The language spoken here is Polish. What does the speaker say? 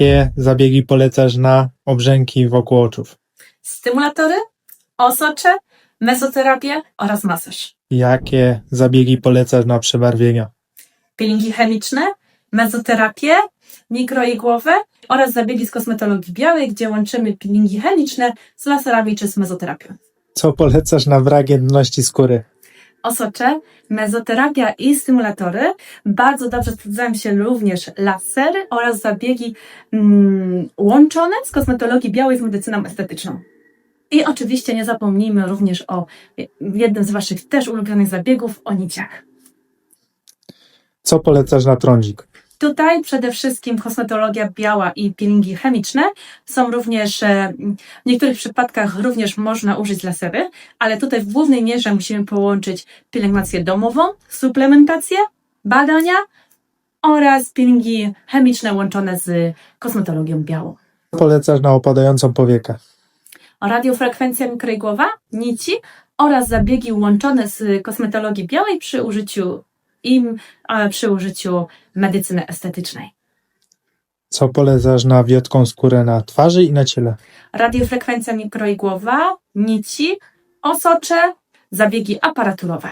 Jakie zabiegi polecasz na obrzęki wokół oczów? Stymulatory, osocze, mezoterapię oraz masaż. Jakie zabiegi polecasz na przebarwienia? Peelingi chemiczne, mezoterapię, mikroigłowe oraz zabiegi z kosmetologii białej, gdzie łączymy peelingi chemiczne z laserami czy z mezoterapią. Co polecasz na brak jedności skóry? Osocze, mezoterapia i stymulatory. Bardzo dobrze sprawdzają się również lasery oraz zabiegi mm, łączone z kosmetologii białej z medycyną estetyczną. I oczywiście nie zapomnijmy również o jednym z Waszych też ulubionych zabiegów, o niciach. Co polecasz na trądzik? Tutaj przede wszystkim kosmetologia biała i peelingi chemiczne. Są również, e, w niektórych przypadkach również można użyć lasery, ale tutaj w głównej mierze musimy połączyć pielęgnację domową, suplementację, badania oraz peelingi chemiczne łączone z kosmetologią białą. Polecasz na opadającą powiekę? Radiofrekwencja mikroigłowa, nici oraz zabiegi łączone z kosmetologii białej przy użyciu im, przy użyciu medycyny estetycznej. Co polecasz na wiotką skórę na twarzy i na ciele? radiofrekwencja mikroigłowa, nici, osocze, zabiegi aparaturowe.